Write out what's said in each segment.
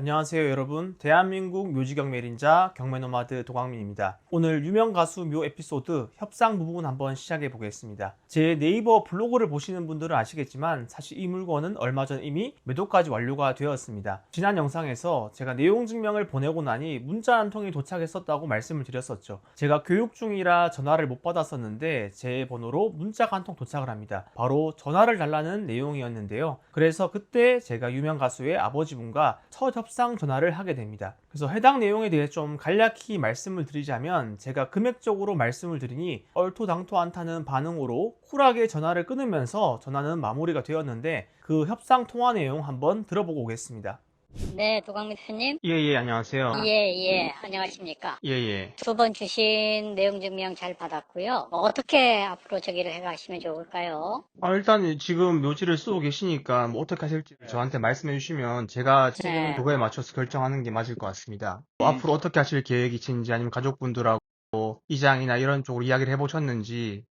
안녕하세요 여러분. 대한민국 묘지경 매린자 경매노마드 도광민입니다. 오늘 유명 가수 묘 에피소드 협상 부분 한번 시작해 보겠습니다. 제 네이버 블로그를 보시는 분들은 아시겠지만 사실 이 물건은 얼마 전 이미 매도까지 완료가 되었습니다. 지난 영상에서 제가 내용 증명을 보내고 나니 문자 한 통이 도착했었다고 말씀을 드렸었죠. 제가 교육 중이라 전화를 못 받았었는데 제 번호로 문자가 한 통 도착을 합니다. 바로 전화를 달라는 내용이었는데요. 그래서 그때 제가 유명 가수의 아버지분과 첫 협상 전화를 하게 됩니다. 그래서 해당 내용에 대해 좀 간략히 말씀을 드리자면 제가 금액적으로 말씀을 드리니 얼토당토 않다는 반응으로 쿨하게 전화를 끊으면서 전화는 마무리가 되었는데 그 협상 통화 내용 한번 들어보고 오겠습니다. 네, 도강민 대표님. 예 예 안녕하세요. 예, 예, 안녕하십니까. 예 예. 두 번 주신 내용 증명 잘 받았고요. 뭐 어떻게 앞으로 저기를 해가시면 좋을까요? 아, 일단 지금 묘지를 쓰고 계시니까 뭐 어떻게 하실지 저한테 말씀해 주시면 제가 지금 네. 그거에 맞춰서 결정하는 게 맞을 것 같습니다. 뭐 앞으로 어떻게 하실 계획이신지 아니면 가족분들하고 이장이나 이런 쪽으로 이야기를 해보셨는지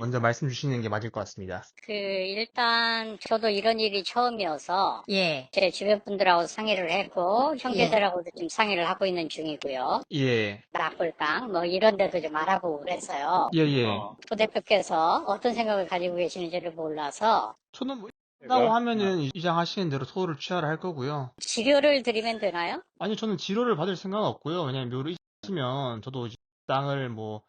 먼저 말씀 주시는 게 맞을 것 같습니다. 그, 일단, 저도 이런 일이 처음이어서, 예. 제 주변 분들하고 상의를 했고, 형제들하고도 좀 상의를 하고 있는 중이고요. 예, 땅, 뭐 이런 데도 좀 알아보고 그래서요. 예, 예. 부 대표께서 어떤 생각을 가지고 계시는지를 몰라서, 저는 뭐 한다고 하면은 이장 하시는 대로 소를 취하를 할 거고요. 치료를 드리면 되나요? 아니 저는 지로를 받을 생각은 없고요. 왜냐면 묘를 하시면 저도 이제 땅을 뭐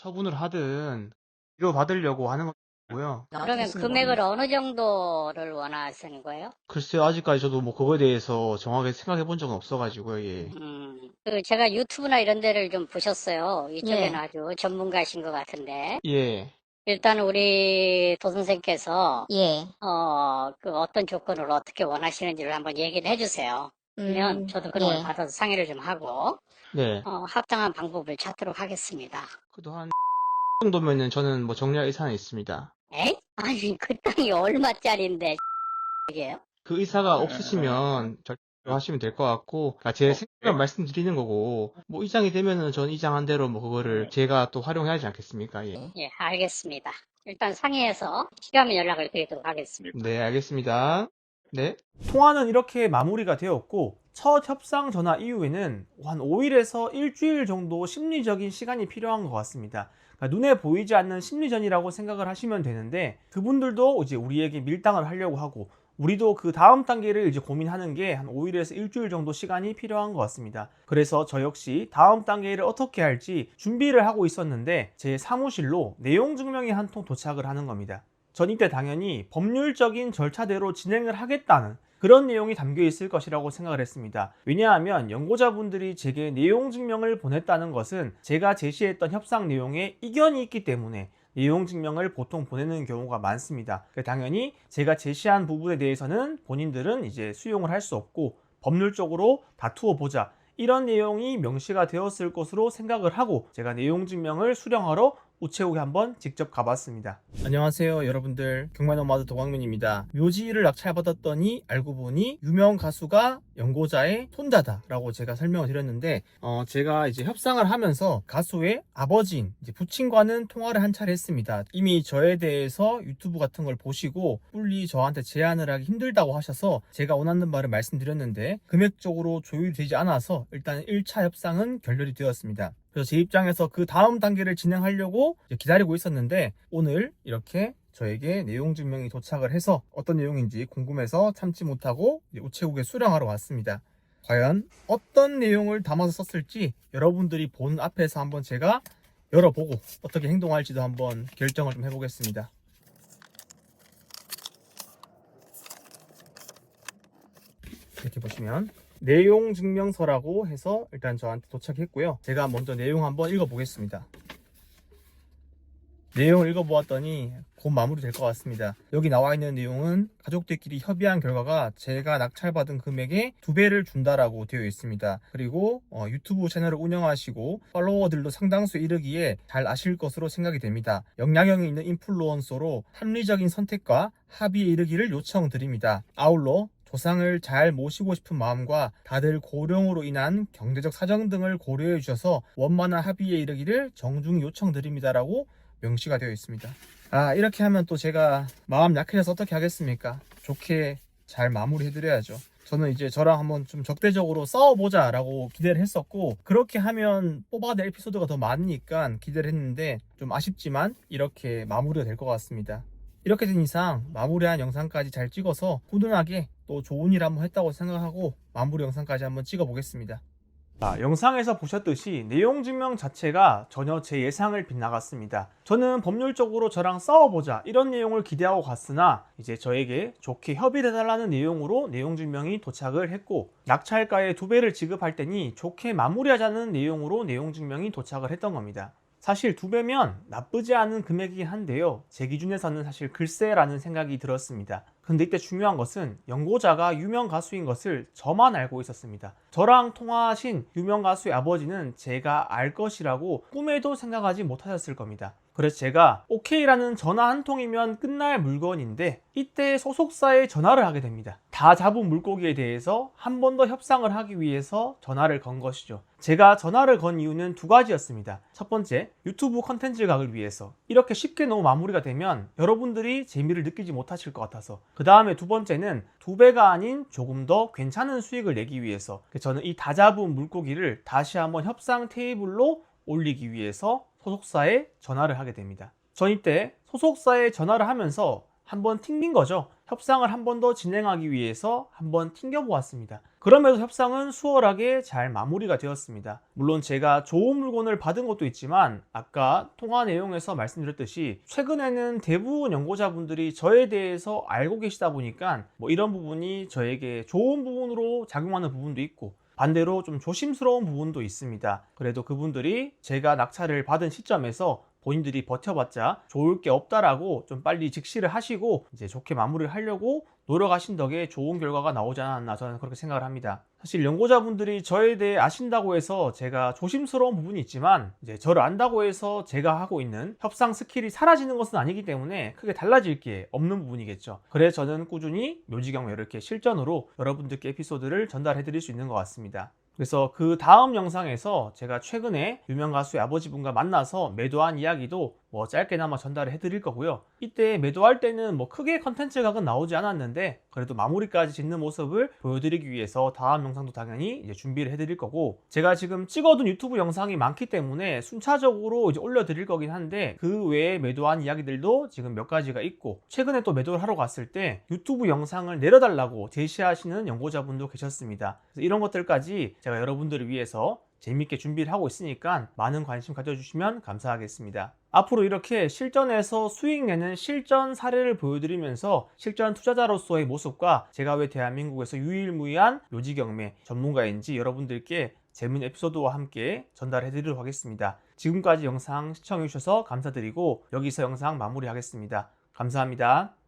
처분을 하든 지로 받으려고 하는 거고요. 그러면 금액을 어느 정도를 원하시는 거예요? 글쎄요, 아직까지 저도 뭐 그거에 대해서 정확하게 생각해 본 적은 없어가지고요, 예. 음, 그 제가 유튜브나 이런 데를 좀 보셨어요. 이쪽에는 예. 아주 전문가신 것 같은데. 예, 일단 우리 도 선생께서 예. 어, 그 어떤 조건을 어떻게 원하시는지를 한번 얘기를 해주세요. 그러면 음, 저도 그런 걸 예. 받아서 상의를 좀 하고 네. 어, 합당한 방법을 찾도록 하겠습니다. 한 정도면은 저는 뭐 정리할 의사는 있습니다. 에이? 아니 그 땅이 얼마짜린데 이게요? 그 의사가 없으시면 결정하시면 될 것 같고, 그러니까 제 생각을 말씀드리는 거고, 뭐 이장이 되면은 전 이장한 대로 뭐 그거를 제가 또 활용해야 하지 않겠습니까? 예. 예, 알겠습니다. 일단 상의해서 필요하면 연락을 드리도록 하겠습니다. 네, 알겠습니다. 네. 통화는 이렇게 마무리가 되었고, 첫 협상 전화 이후에는 한 5일에서 일주일 정도 심리적인 시간이 필요한 것 같습니다. 그러니까 눈에 보이지 않는 심리전이라고 생각을 하시면 되는데, 그분들도 이제 우리에게 밀당을 하려고 하고, 우리도 그 다음 단계를 이제 고민하는 게 한 5일에서 일주일 정도 시간이 필요한 것 같습니다. 그래서 저 역시 다음 단계를 어떻게 할지 준비를 하고 있었는데, 제 사무실로 내용 증명이 한 통 도착을 하는 겁니다. 전 이때 당연히 법률적인 절차대로 진행을 하겠다는 그런 내용이 담겨 있을 것이라고 생각을 했습니다. 왜냐하면 연고자분들이 제게 내용 증명을 보냈다는 것은 제가 제시했던 협상 내용에 이견이 있기 때문에 내용 증명을 보통 보내는 경우가 많습니다. 당연히 제가 제시한 부분에 대해서는 본인들은 이제 수용을 할 수 없고 법률적으로 다투어 보자. 이런 내용이 명시가 되었을 것으로 생각을 하고 제가 내용 증명을 수령하러 우체국에 한번 직접 가봤습니다. 안녕하세요 여러분들 경마노마드 도광민입니다. 묘지를 낙찰받았더니 알고 보니 유명 가수가 연고자의 손자다라고 제가 설명을 드렸는데 어, 제가 이제 협상을 하면서 가수의 아버지인 부친과는 통화를 한 차례 했습니다. 이미 저에 대해서 유튜브 같은 걸 보시고 빨리 저한테 제안을 하기 힘들다고 하셔서 제가 원하는 바를 말씀드렸는데 금액적으로 조율이 되지 않아서 일단 1차 협상은 결렬이 되었습니다. 그래서 제 입장에서 그 다음 단계를 진행하려고 기다리고 있었는데 오늘 이렇게 저에게 내용 증명이 도착을 해서 어떤 내용인지 궁금해서 참지 못하고 우체국에 수령하러 왔습니다. 과연 어떤 내용을 담아서 썼을지 여러분들이 본 앞에서 한번 제가 열어보고 어떻게 행동할지도 한번 결정을 좀 해보겠습니다. 이렇게 보시면 내용 증명서라고 해서 일단 저한테 도착했고요. 제가 먼저 내용 한번 읽어보겠습니다. 내용을 읽어보았더니 곧 마무리될 것 같습니다. 여기 나와 있는 내용은 가족들끼리 협의한 결과가 제가 낙찰받은 금액의 두 배를 준다라고 되어 있습니다. 그리고 어, 유튜브 채널을 운영하시고 팔로워들도 상당수 이르기에 잘 아실 것으로 생각이 됩니다. 영향력이 있는 인플루언서로 합리적인 선택과 합의에 이르기를 요청드립니다. 아울러 조상을 잘 모시고 싶은 마음과 다들 고령으로 인한 경제적 사정 등을 고려해 주셔서 원만한 합의에 이르기를 정중히 요청드립니다라고 명시가 되어 있습니다. 아 이렇게 하면 또 제가 마음 약해져서 어떻게 하겠습니까? 좋게 잘 마무리해 드려야죠. 저는 이제 저랑 한번 좀 적대적으로 싸워보자 라고 기대를 했었고 그렇게 하면 뽑아낼 에피소드가 더 많으니까 기대를 했는데 좀 아쉽지만 이렇게 마무리가 될 것 같습니다. 이렇게 된 이상 마무리한 영상까지 잘 찍어서 훈훈하게 또 좋은 일 한번 했다고 생각하고 마무리 영상까지 한번 찍어 보겠습니다. 자, 영상에서 보셨듯이 내용 증명 자체가 전혀 제 예상을 빗나갔습니다. 저는 법률적으로 저랑 싸워보자 이런 내용을 기대하고 갔으나 이제 저에게 좋게 협의를 해달라는 내용으로 내용 증명이 도착을 했고 낙찰가의 두 배를 지급할 테니 좋게 마무리하자는 내용으로 내용 증명이 도착을 했던 겁니다. 사실 두 배면 나쁘지 않은 금액이긴 한데요. 제 기준에서는 사실 글쎄라는 생각이 들었습니다. 근데 이때 중요한 것은 연고자가 유명 가수인 것을 저만 알고 있었습니다. 저랑 통화하신 유명 가수의 아버지는 제가 알 것이라고 꿈에도 생각하지 못하셨을 겁니다. 그래서 제가 오케이라는 전화 한 통이면 끝날 물건인데 이때 소속사에 전화를 하게 됩니다. 다 잡은 물고기에 대해서 한 번 더 협상을 하기 위해서 전화를 건 것이죠. 제가 전화를 건 이유는 두 가지였습니다. 첫 번째, 유튜브 컨텐츠 각을 위해서. 이렇게 쉽게 너무 마무리가 되면 여러분들이 재미를 느끼지 못하실 것 같아서. 그 다음에 두 번째는 두 배가 아닌 조금 더 괜찮은 수익을 내기 위해서. 저는 이 다 잡은 물고기를 다시 한번 협상 테이블로 올리기 위해서 소속사에 전화를 하게 됩니다. 전 이때 소속사에 전화를 하면서 한번 튕긴 거죠. 협상을 한 번 더 진행하기 위해서 한번 튕겨 보았습니다. 그러면서 협상은 수월하게 잘 마무리가 되었습니다. 물론 제가 좋은 물건을 받은 것도 있지만 아까 통화 내용에서 말씀드렸듯이 최근에는 대부분 연구자분들이 저에 대해서 알고 계시다 보니까 뭐 이런 부분이 저에게 좋은 부분으로 작용하는 부분도 있고 반대로 좀 조심스러운 부분도 있습니다. 그래도 그분들이 제가 낙찰을 받은 시점에서 본인들이 버텨봤자 좋을 게 없다라고 좀 빨리 직시를 하시고 이제 좋게 마무리를 하려고 노력하신 덕에 좋은 결과가 나오지 않았나 저는 그렇게 생각을 합니다. 사실 연구자분들이 저에 대해 아신다고 해서 제가 조심스러운 부분이 있지만 이제 저를 안다고 해서 제가 하고 있는 협상 스킬이 사라지는 것은 아니기 때문에 크게 달라질 게 없는 부분이겠죠. 그래서 저는 꾸준히 묘지경 이렇게 실전으로 여러분들께 에피소드를 전달해 드릴 수 있는 것 같습니다. 그래서 그 다음 영상에서 제가 최근에 유명 가수의 아버지분과 만나서 매도한 이야기도 뭐 짧게나마 전달을 해드릴 거고요. 이때 매도할 때는 뭐 크게 컨텐츠 각은 나오지 않았는데 그래도 마무리까지 짓는 모습을 보여드리기 위해서 다음 영상도 당연히 이제 준비를 해드릴 거고 제가 지금 찍어둔 유튜브 영상이 많기 때문에 순차적으로 이제 올려드릴 거긴 한데 그 외에 매도한 이야기들도 지금 몇 가지가 있고 최근에 또 매도를 하러 갔을 때 유튜브 영상을 내려달라고 제시하시는 연구자분도 계셨습니다. 이런 것들까지 제가 여러분들을 위해서 재밌게 준비를 하고 있으니까 많은 관심 가져주시면 감사하겠습니다. 앞으로 이렇게 실전에서 수익 내는 실전 사례를 보여드리면서 실전 투자자로서의 모습과 제가 왜 대한민국에서 유일무이한 묘지경매 전문가인지 여러분들께 재밌는 에피소드와 함께 전달해 드리도록 하겠습니다. 지금까지 영상 시청해 주셔서 감사드리고 여기서 영상 마무리하겠습니다. 감사합니다.